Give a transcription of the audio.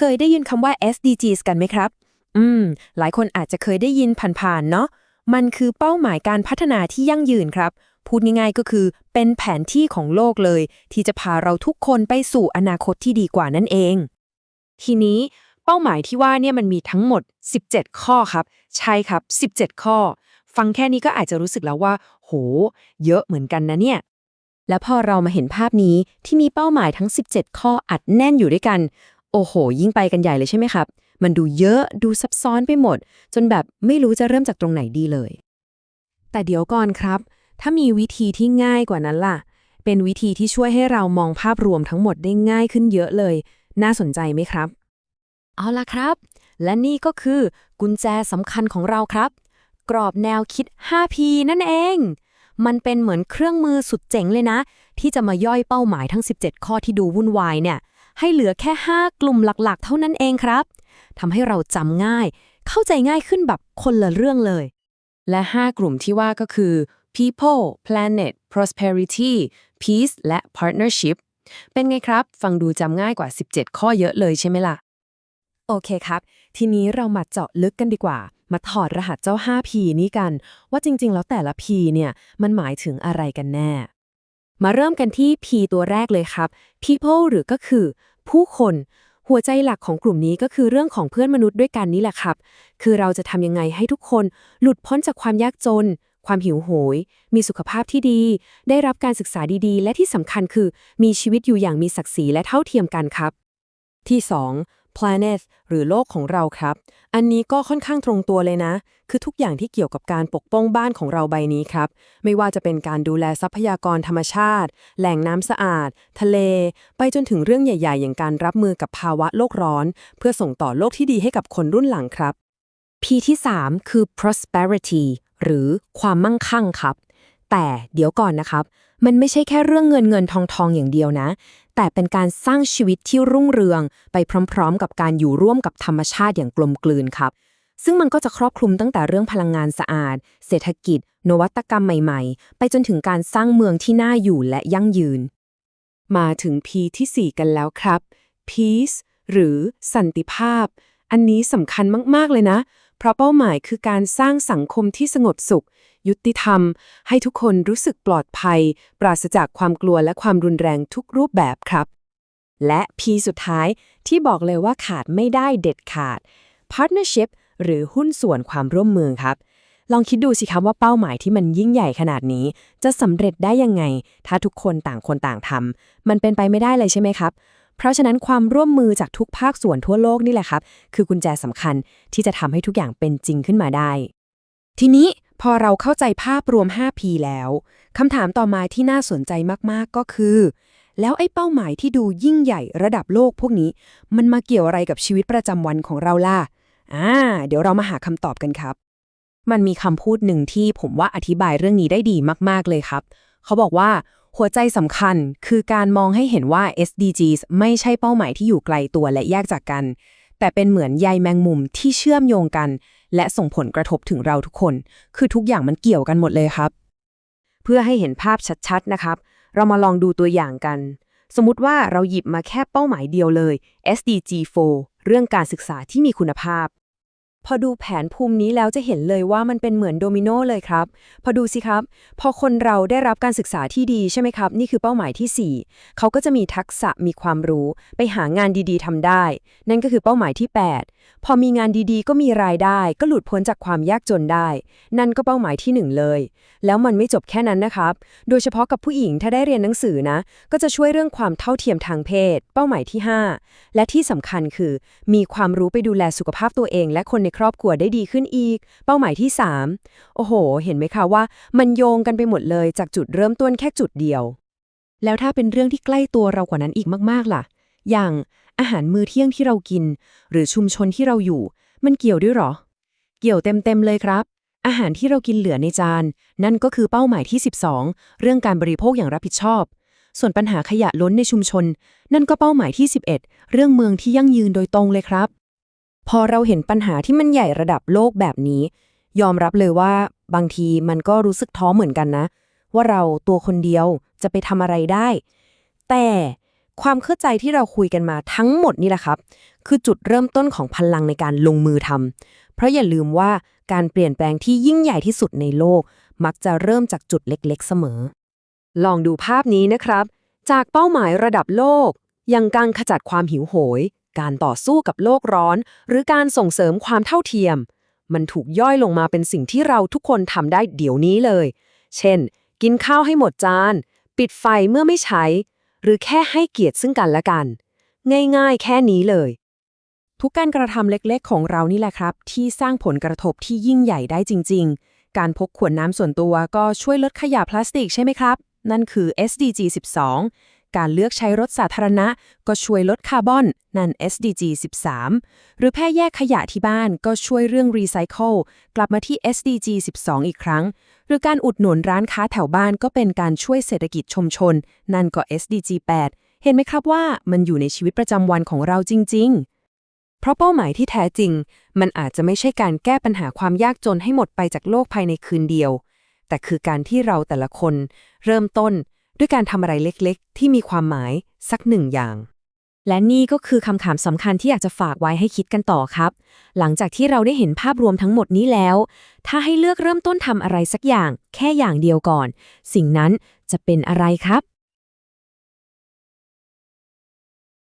เคยได้ยินคำว่า SDGs กันไหมครับ อืม หลายคนอาจจะเคยได้ยินผ่านๆ เนาะ มันคือเป้าหมายการพัฒนาที่ยั่งยืนครับ พูดง่ายๆ ก็คือเป็นแผนที่ของโลกเลย ที่จะพาเราทุกคนไปสู่อนาคตที่ดีกว่านั่นเอง ทีนี้เป้าหมายที่ว่าเนี่ยมันมีทั้งหมด 17 ข้อครับ ใช่ครับ 17 ข้อ ฟังแค่นี้ก็อาจจะรู้สึกแล้วว่า โห เยอะเหมือนกันนะเนี่ยแล้วพอเรามาเห็นภาพนี้ที่มีเป้าหมายทั้ง 17 ข้ออัดแน่นอยู่ด้วยกัน โอ้โห ยิ่งไปกันใหญ่เลยใช่ไหมครับ มันดูเยอะดูซับซ้อนไปหมด จนแบบไม่รู้จะเริ่มจากตรงไหนดีเลย แต่เดี๋ยวก่อนครับ ถ้ามีวิธีที่ง่ายกว่านั้นล่ะ เป็นวิธีที่ช่วยให้เรามองภาพรวมทั้งหมดได้ง่ายขึ้นเยอะเลย น่าสนใจไหมครับ เอาล่ะครับ และนี่ก็คือกุญแจสำคัญของเราครับ กรอบแนวคิด 5P นั่นเอง มันเป็นเหมือนเครื่องมือสุดเจ๋งเลยนะ ที่จะมาย่อยเป้าหมายทั้ง 17 ข้อที่ดูวุ่นวายเนี่ย ให้เหลือแค่ 5 กลุ่มหลักๆ เท่านั้นเองครับทำให้เราจำง่าย เข้าใจง่ายขึ้นแบบคนละเรื่องเลย และ 5 กลุ่มที่ว่าก็คือ people planet prosperity peace และ partnership เป็นไงครับ ฟังดูจำง่ายกว่า 17 ข้อเยอะเลยใช่ไหมล่ะ โอเคครับ ทีนี้เรามาเจาะลึกกันดีกว่า มาถอดรหัสเจ้า 5P นี้กัน ว่าจริง ๆ แล้วแต่ละ P เนี่ย มันหมายถึงอะไรกันแน่ มาเริ่มกันที่ P ตัวแรกเลยครับ people หรือก็คือ ผู้คน หัวใจหลักของกลุ่มนี้ก็คือเรื่องของเพื่อนมนุษย์ด้วยกันนี่แหละครับ คือเราจะทำยังไงให้ทุกคนหลุดพ้นจากความยากจน ความหิวโหย มีสุขภาพที่ดี ได้รับการศึกษาดีๆ และที่สำคัญคือ มีชีวิตอยู่อย่างมีศักดิ์ศรีและเท่าเทียมกันครับ ที่ 2 planet หรือโลกของเราครับ อันนี้ก็ค่อนข้างตรงตัวเลยนะ คือทุกอย่างที่เกี่ยวกับการปกป้องบ้านของเราใบนี้ครับ ไม่ว่าจะเป็นการดูแลทรัพยากรธรรมชาติ แหล่งน้ำสะอาด ทะเล ไปจนถึงเรื่องใหญ่ ๆ อย่างการรับมือกับภาวะโลกร้อน เพื่อส่งต่อโลกที่ดีให้กับคนรุ่นหลังครับ P ที่ 3 คือ prosperity หรือความมั่งคั่งครับ แต่เดี๋ยวก่อนนะครับ มันไม่ใช่แค่เรื่องเงินเงินทองทองอย่างเดียวนะ แต่เป็นการสร้างชีวิตที่รุ่งเรือง ไปพร้อมๆ กับการอยู่ร่วมกับธรรมชาติอย่างกลมกลืนครับ ซึ่งมันก็จะครอบคลุมตั้งแต่เรื่องพลังงานสะอาด เศรษฐกิจ นวัตกรรมใหม่ๆ ไปจนถึงการสร้างเมืองที่น่าอยู่และยั่งยืน มาถึง P ที่ 4 กันแล้วครับ peace หรือสันติภาพ อันนี้สำคัญมากๆเลยนะ เพราะเป้าหมายคือการสร้างสังคมที่สงบสุข ยุติธรรม ให้ทุกคนรู้สึกปลอดภัย ปราศจากความกลัวและความรุนแรงทุกรูปแบบครับ และ P สุดท้ายที่บอกเลยว่าขาดไม่ได้เด็ดขาด partnership หรือหุ้นส่วนความร่วมมือครับ ลองคิดดูสิครับว่าเป้าหมายที่มันยิ่งใหญ่ขนาดนี้ จะสำเร็จได้ยังไง ถ้าทุกคนต่างคนต่างทำมันเป็นไปไม่ได้เลยใช่ไหมครับเพราะฉะนั้นความร่วมมือจากทุกภาคส่วนทั่วโลกนี่แหละครับ คือกุญแจสำคัญที่จะทำให้ทุกอย่างเป็นจริงขึ้นมาได้ ทีนี้ พอเราเข้าใจภาพรวม 5P แล้วคำถามต่อมาที่น่าสนใจมาก ๆ ก็คือ แล้วไอ้เป้าหมายที่ดูยิ่งใหญ่ระดับโลกพวกนี้ มันมาเกี่ยวอะไรกับชีวิตประจำวันของเราล่ะ อ่า เดี๋ยวเรามาหาคำตอบกันครับ มันมีคำพูดหนึ่งที่ผมว่าอธิบายเรื่องนี้ได้ดีมากๆเลยครับ เขาบอกว่าหัวใจสำคัญคือการมองให้เห็นว่า SDGs ไม่ใช่เป้าหมายที่อยู่ไกลตัวและแยกจากกัน แต่เป็นเหมือนใยแมงมุมที่เชื่อมโยงกัน และส่งผลกระทบถึงเราทุกคน คือทุกอย่างมันเกี่ยวกันหมดเลยครับ เพื่อให้เห็นภาพชัดๆนะครับ เรามาลองดูตัวอย่างกัน สมมติว่าเราหยิบมาแค่เป้าหมายเดียวเลย SDG 4 เรื่องการศึกษาที่มีคุณภาพ พอดูแผนภูมินี้แล้วจะเห็นเลยว่ามันเป็นเหมือนโดมิโนเลยครับ พอดูสิครับ พอคนเราได้รับการศึกษาที่ดีใช่ไหมครับ นี่คือเป้าหมายที่ 4 เขาก็จะมีทักษะมีความรู้ ไปหางานดีๆทำได้ นั่นก็คือเป้าหมายที่ 8 พอมีงานดีๆ ก็มีรายได้ ก็หลุดพ้นจากความยากจนได้ นั่นก็เป้าหมายที่1เลย แล้วมันไม่จบแค่นั้นนะครับ โดยเฉพาะกับผู้หญิงถ้าได้เรียนหนังสือนะ ก็จะช่วยเรื่องความเท่าเทียมทางเพศ เป้าหมายที่ 5 และที่สำคัญคือ มีความรู้ไปดูแลสุขภาพตัวเอง และคนในครอบครัวได้ดีขึ้นอีก เป้าหมายที่ 3 โอ้โห เห็นไหมคะว่า มันโยงกันไปหมดเลยจากจุดเริ่มต้นแค่จุดเดียว แล้วถ้าเป็นเรื่องที่ใกล้ตัวเรากว่านั้นอีกมากๆล่ะ อย่าง อาหารมื้อเที่ยงที่เรากิน หรือชุมชนที่เราอยู่ มันเกี่ยวด้วยหรอ เกี่ยวเต็มๆเลยครับ อาหารที่เรากินเหลือในจาน นั่นก็คือเป้าหมายที่ 12 เรื่องการบริโภคอย่างรับผิดชอบ ส่วนปัญหาขยะล้นในชุมชน นั่นก็เป้าหมายที่ 11 เรื่องเมืองที่ยั่งยืนโดยตรงเลยครับ พอเราเห็นปัญหาที่มันใหญ่ระดับโลกแบบนี้ ยอมรับเลยว่า บางทีมันก็รู้สึกท้อเหมือนกันนะ ว่าเราตัวคนเดียวจะไปทำอะไรได้ แต่ ความเข้าใจที่เราคุยกันมาทั้งหมดนี่แหละครับ คือจุดเริ่มต้นของพลังในการลงมือทำเพราะอย่าลืมว่าการเปลี่ยนแปลงที่ยิ่งใหญ่ที่สุดในโลก มักจะเริ่มจากจุดเล็กๆ เสมอ ลองดูภาพนี้นะครับ จากเป้าหมายระดับโลกอย่างการขจัดความหิวโหย การต่อสู้กับโลกร้อน หรือการส่งเสริมความเท่าเทียม มันถูกย่อยลงมาเป็นสิ่งที่เราทุกคนทำได้เดี๋ยวนี้เลย เช่น กินข้าวให้หมดจาน ปิดไฟเมื่อไม่ใช้ หรือแค่ให้เกียรติซึ่งกันและกัน ง่ายๆ แค่นี้เลย ทุกการกระทำเล็กๆ ของเรานี่แหละครับ ที่สร้างผลกระทบที่ยิ่งใหญ่ได้จริง ๆ การพกขวดน้ำส่วนตัวก็ช่วยลดขยะพลาสติกใช่ไหมครับ นั่นคือ SDG 12 การเลือกใช้รถสาธารณะ ก็ช่วยลดคาร์บอน นั่น SDG 13 หรือแพ่แยกขยะที่บ้านก็ช่วยเรื่องรีไซเคิลกลับมาที่ SDG 12 อีกครั้ง หรือการอุดหนุนร้านค้าแถวบ้านก็เป็นการช่วยเศรษฐกิจชุมชน นั่นก็ SDG 8 เห็นไหมครับว่ามันอยู่ในชีวิตประจำวันของเราจริง ๆเพราะเป้าหมายที่แท้จริง มันอาจจะไม่ใช่การแก้ปัญหาความยากจนให้หมดไปจากโลกภายในคืนเดียว แต่คือการที่เราแต่ละคน เริ่มต้น ด้วยการทำอะไรเล็กๆ ที่มีความหมายสักหนึ่งอย่าง และนี่ก็คือคำถามสำคัญที่อยากจะฝากไว้ให้คิดกันต่อครับ หลังจากที่เราได้เห็นภาพรวมทั้งหมดนี้แล้ว ถ้าให้เลือกเริ่มต้นทำอะไรสักอย่าง แค่อย่างเดียวก่อน สิ่งนั้นจะเป็นอะไรครับ